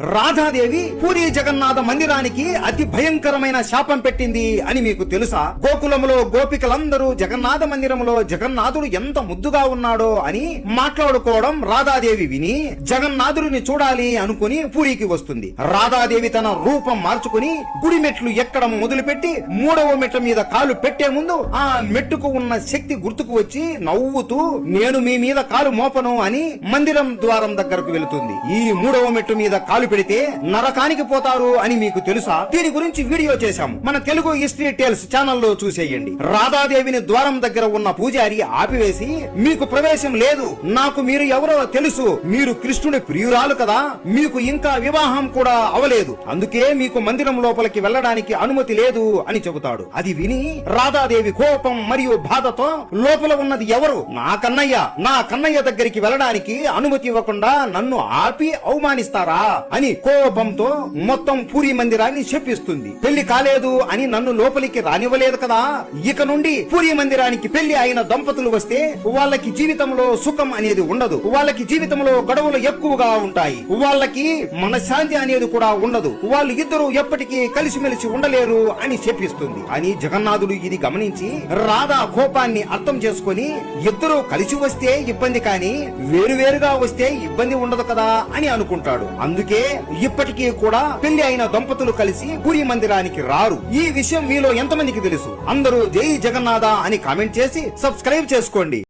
రాధాదేవి పూరి జగన్నాథ మందిరానికి అతి భయంకరమైన శాపం పెట్టింది అని మీకు తెలుసా? గోకులంలో గోపికలందరూ జగన్నాథ మందిరంలో జగన్నాథుడు ఎంత ముద్దుగా ఉన్నాడో అని మాట్లాడుకోవడం రాధాదేవి విని జగన్నాథుడిని చూడాలి అనుకుని పూరికి వస్తుంది. రాధాదేవి తన రూపం మార్చుకుని గుడి మెట్లు ఎక్కడం మొదలుపెట్టి మూడవ మెట్ల మీద కాలు పెట్టే ముందు ఆ మెట్టుకు ఉన్న శక్తి గుర్తుకు వచ్చి నవ్వుతూ నేను మీ మీద కాలు మోపను అని మందిరం ద్వారం దగ్గరకు వెళుతుంది. ఈ మూడవ మెట్టు మీద కాలు పెడితే నరకానికి పోతారు అని మీకు తెలుసా? దీని గురించి వీడియో చేశాం. మన తెలుగు హిస్టరీ టేల్స్ ఛానల్లో చూసేయండి. రాధాదేవిని ద్వారం దగ్గర ఉన్న పూజారి ఆపివేసి మీకు ప్రవేశం లేదు. నాకు మీరు ఎవరో తెలుసు. మీరు కృష్ణుడి ప్రియురాలు కదా. మీకు ఇంకా వివాహం కూడా అవలేదు. అందుకే మీకు మందిరం లోపలికి వెళ్ళడానికి అనుమతి లేదు అని చెబుతాడు. అది విని రాధాదేవి కోపం మరియు బాధతో లోపల ఉన్నది ఎవరు? నా కన్నయ్య. నా కన్నయ్య దగ్గరికి వెళ్ళడానికి అనుమతి ఇవ్వకుండా నన్ను ఆపి అవమానిస్తారా? అని కోపంతో మొత్తం పూరి మందిరాన్ని చెప్పిస్తుంది. పెళ్ళి కాలేదు అని నన్ను లోపలికి రానివ్వలేదు కదా? ఇక నుండి పూరి మందిరానికి పెళ్ళి అయిన దంపతులు వస్తే వాళ్ళకి జీవితంలో సుఖం అనేది ఉండదు. వాళ్ళకి జీవితంలో గొడవలు ఎక్కువగా ఉంటాయి. వాళ్ళకి మనశ్శాంతి అనేది కూడా ఉండదు. వాళ్ళు ఇద్దరు ఎప్పటికీ కలిసిమెలిసి ఉండలేరు అని చెప్పిస్తుంది. అని జగన్నాథుడు ఇది గమనించి రాధా కోపాన్ని అర్థం చేసుకొని ఇద్దరు కలిసి వస్తే ఇబ్బంది కానీ వేరువేరుగా వస్తే ఇబ్బంది ఉండదు కదా? అని అనుకుంటాడు. అందుకే ఇప్పటికీ కూడా పెళ్ళి అయిన దంపతులు కలిసి పూరి మందిరానికి రారు. ఈ విషయం మీలో ఎంతమందికి తెలుసు? అందరూ జై జగన్నాథ అని కామెంట్ చేసి సబ్స్క్రైబ్ చేసుకోండి.